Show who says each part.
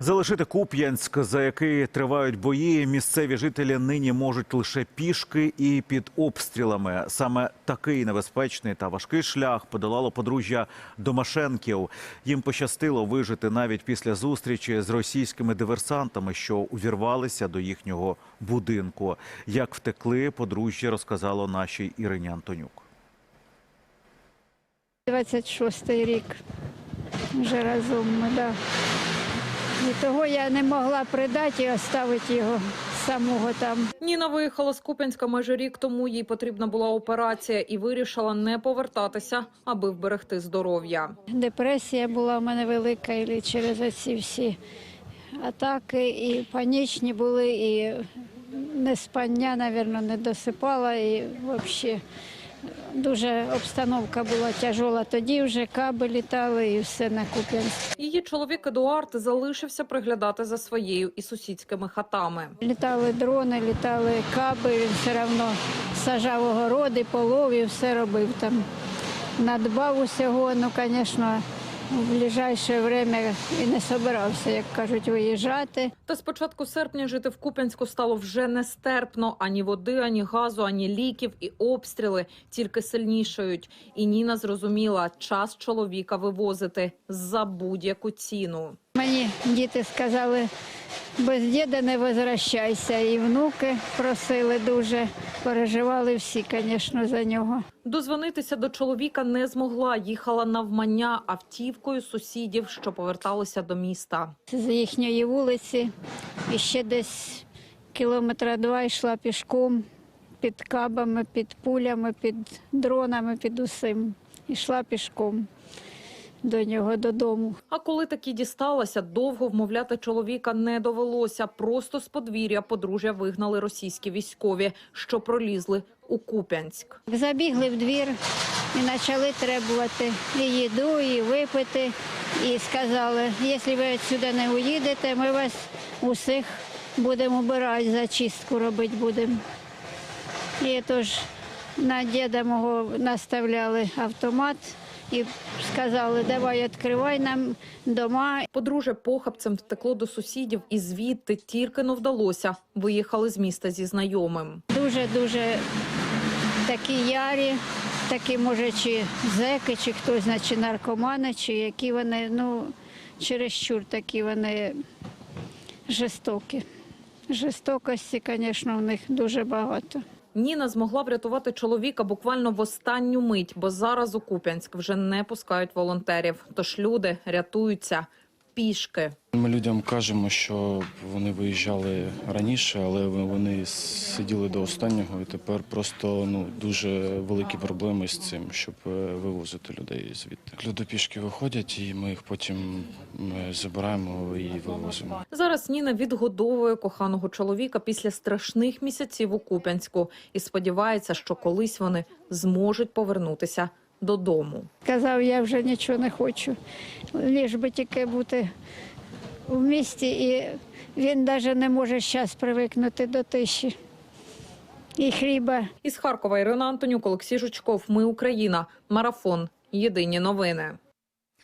Speaker 1: Залишити Куп'янськ, за який тривають бої, місцеві жителі нині можуть лише пішки і під обстрілами. Саме такий небезпечний та важкий шлях подолало подружжя Домашенків. Їм пощастило вижити навіть після зустрічі з російськими диверсантами, що увірвалися до їхнього будинку. Як втекли, подружжя розказало нашій Ірині Антонюк.
Speaker 2: 26-й рік вже разом ми, да. І того я не могла придати і оставити його самого там.
Speaker 3: Ніна виїхала з Куп'янська майже рік тому. Їй потрібна була операція і вирішила не повертатися, аби вберегти здоров'я.
Speaker 2: Депресія була в мене велика і через оці всі атаки, і панічні були, і неспання, мабуть, не досипала, і взагалі дуже обстановка була тяжола. Тоді вже каби літали і все на Куп'янськ.
Speaker 3: Її чоловік Едуард залишився приглядати за своєю і сусідськими хатами.
Speaker 2: Літали дрони, літали каби, він все одно сажав огороди, полов і все робив там. Надбав усього, ну, звісно, в ближайше время і не собирався, як кажуть, виїжджати.
Speaker 3: Та з початку серпня жити в Куп'янську стало вже нестерпно. Ані води, ані газу, ані ліків і обстріли тільки сильнішають. І Ніна зрозуміла, час чоловіка вивозити за будь-яку ціну.
Speaker 2: Мені діти сказали, без діда не возвращайся. І внуки просили дуже, переживали всі, звісно, за нього.
Speaker 3: Дозвонитися до чоловіка не змогла. Їхала навмання автівкою сусідів, що поверталися до міста.
Speaker 2: з їхньої вулиці і ще десь кілометра два йшла пішком під кабами, під пулями, під дронами, під усім. Йшла пішком до нього додому.
Speaker 3: А коли таки дісталася, довго вмовляти чоловіка не довелося. Просто з подвір'я подружжя вигнали російські військові, що пролізли у Куп'янськ.
Speaker 2: Забігли в двір і почали требувати і їду, і випити. І сказали, якщо ви відсюди не уїдете, ми вас усіх будемо обирати, зачистку робити будемо. І тож на діда мого наставляли автомат і сказали, давай відкривай нам дома.
Speaker 3: Подружжя похабцем втекло до сусідів і звідти тільки но вдалося. Виїхали з міста зі знайомим.
Speaker 2: Дуже-дуже такі ярі, такі, може, чи зеки, чи хтось, значить, наркомани, чи які вони, ну, чересчур такі вони жорстокі. Жорстокості, звісно, в них дуже багато.
Speaker 3: Ніна змогла врятувати чоловіка буквально в останню мить, бо зараз у Куп'янськ вже не пускають волонтерів. Тож люди рятуються пішки.
Speaker 4: Ми людям кажемо, що вони виїжджали раніше, але вони сиділи до останнього, і тепер просто ну дуже великі проблеми з цим, щоб е, вивозити людей звідти. Люди пішки виходять, і ми їх потім забираємо і вивозимо.
Speaker 3: Зараз Ніна відгодовує коханого чоловіка після страшних місяців у Куп'янську і сподівається, що колись вони зможуть повернутися додому.
Speaker 2: Казав, я вже нічого не хочу, ліж би тільки бути в місті, і він навіть не може зараз привикнути до тиші і хліба.
Speaker 3: Із Харкова Ірина Антонюк, Олексій Жучков. Ми Україна. Марафон. Єдині новини.